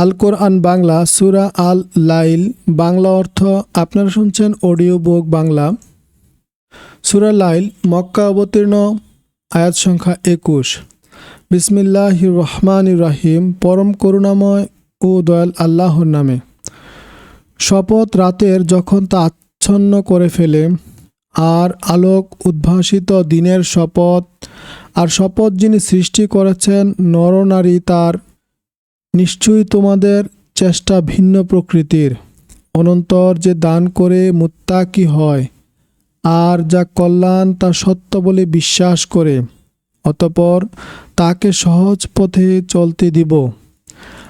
আল কোরআন বাংলা, সুরা আল লাইল, বাংলা অর্থ আপনারা শুনছেন অডিও বুক বাংলা। সুরা লাইল, মক্কা অবতীর্ণ, আয়াত সংখ্যা একুশ। বিসমিল্লাহ রহমান রাহিম, পরম করুণাময় ও দয়াল আল্লাহর নামে। শপথ রাতের যখন তা আচ্ছন্ন করে ফেলে, আর আলোক উদ্ভাসিত দিনের শপথ, আর শপথ যিনি সৃষ্টি করেছেন নরনারী তার নিশ্চয়ই তোমাদের চেষ্টা ভিন্ন প্রকৃতির। অনন্তর যে দান করে মুত্তাকি হয়? আর যা কল্যাণ তা সত্য বলে বিশ্বাস করে, অতপর তাকে সহজ পথে চলতে দিব।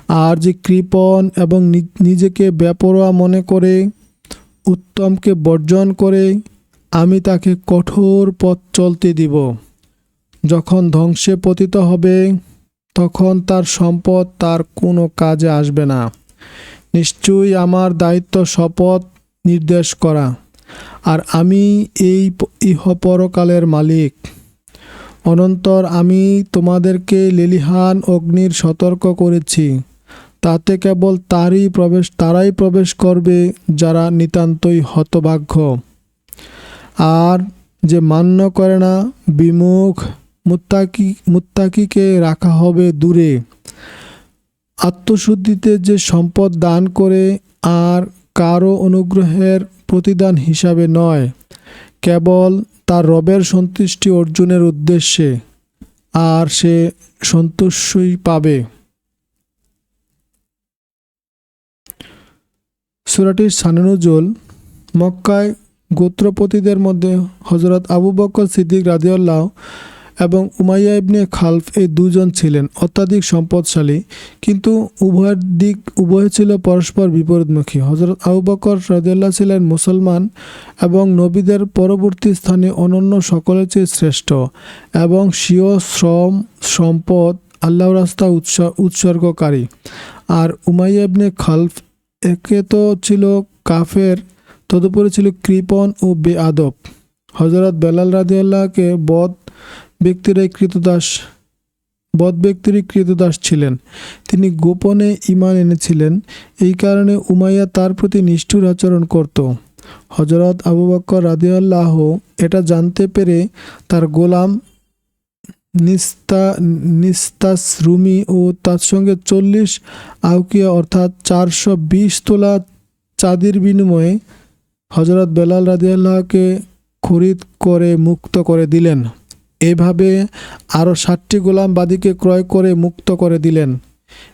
আর যে কৃপণ এবং নিজেকে বেপরোয়া মনে করে, উত্তমকে বর্জন করে, আমি তাকে কঠোর পথ চলতে দিব। যখন ধ্বংসে পতিত হবে তখন তার সম্পদ তার কোনো কাজে আসবে না। নিশ্চয়ই আমার দায়িত্ব শপথ নির্দেশ করা, আর আমি এই ইহপরকালের মালিক। অনন্তর আমি তোমাদেরকে লেলিহান অগ্নির সতর্ক করেছি, তাতে কেবল তারই প্রবেশ, তারাই প্রবেশ করবে যারা নিতান্তই হতভাগ্য। আর যে মান্য করে না, বিমুখ মুত্তাকি, মুত্তাকিকে রাখা হবে দূরে। আত্মশুদ্ধিতে যে সম্পদ দান করে, আর কারও অনুগ্রহের প্রতিদান হিসাবে নয়। কেবল তার রবের সন্তুষ্টি অর্জনের উদ্দেশ্যে, আর সে সন্তুষ্টই পাবে। সুরাটির সানানুজল, মক্কায় গোত্রপতিদের মধ্যে হজরত আবু বকর সিদ্দিক রাদিউল্লাহ এবং উমাইয়া ইবনে খালফ এই দুজন ছিলেন অত্যাধিক সম্পদশালী, কিন্তু উভয়ের দিক, উভয় ছিল পরস্পর বিপরীতমুখী। হজরত আবু বকর রাদিউল্লাহ ছিলেন মুসলমান এবং নবীদের পরবর্তী স্থানে অনন্য সকলের চেয়ে শ্রেষ্ঠ এবং স্বীয় শ্রম, সম্পদ আল্লাহ রাস্তা উৎস- উৎসর্গকারী। আর উমাইয়া ইবনে খালফ একে তো ছিল কাফের, তদুপরি ছিল কৃপণ ও বেআদব। হজরত বেলাল রাদিউল্লাহকে বদ ব্যক্তিরাই কৃতদাস, বদ ব্যক্তিরই কৃতদাস ছিলেন। তিনি গোপনে ইমান এনেছিলেন। এই কারণে উমাইয়া তার প্রতি নিষ্ঠুর আচরণ করত। হজরত আবু বক্কর রাদিউল্লাহ এটা জানতে পেরে তার গোলাম নিস্তা নিস্তাস রুমি ও তার সঙ্গে চল্লিশ আউকিয়া অর্থাৎ চারশো বিশ তোলা চাঁদির বিনিময়ে হজরত বেলাল রাদিয়াল্লাহকে খরিদ করে মুক্ত করে দিলেন। এভাবে আরও ষাটটি গোলাম বাদীকে ক্রয় করে মুক্ত করে দিলেন।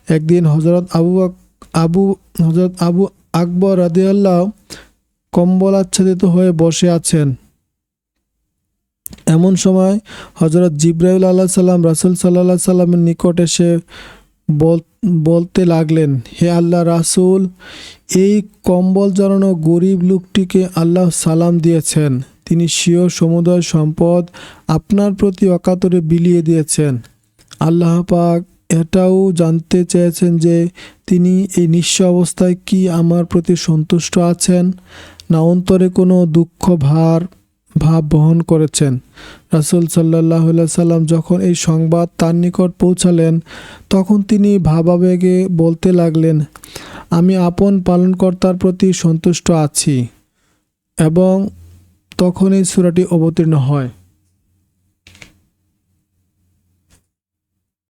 একদিন হজরত আবু আবু হজরত আবু আকবর রাদিয়াল্লাহ কম্বল আচ্ছাদিত হয়ে বসে আছেন। এমন সময় হজরত জিব্রাইল আল্লাহ সাল্লাম রাসুল সাল্লাহ সাল্লামের নিকট এসে বল- বলতে লাগলেন, হে আল্লাহ রাসূল, এই কম্বল জড়ানো গরিব লোকটিকে আল্লাহ সালাম দিয়েছেন। তিনি স্বীয় সমুদয় সম্পদ আপনার প্রতি অকাতরে বিলিয়ে দিয়েছেন। আল্লাহ পাক এটাও জানতে চেয়েছেন যে তিনি এই নিঃস্ব অবস্থায় কি আমার প্রতি সন্তুষ্ট আছেন? না অন্তরে কোনো দুঃখ, ভার, ভাব বহন করেছেন? রাসুল সাল্লাহ সাল্লাম যখন এই সংবাদ তার নিকট পৌঁছালেন, তখন তিনি ভাবাবেগে বলতে লাগলেন, আমি আপন পালনকর্তার প্রতি সন্তুষ্ট আছি এবং তখন এই সূরাটি অবতীর্ণ হয়।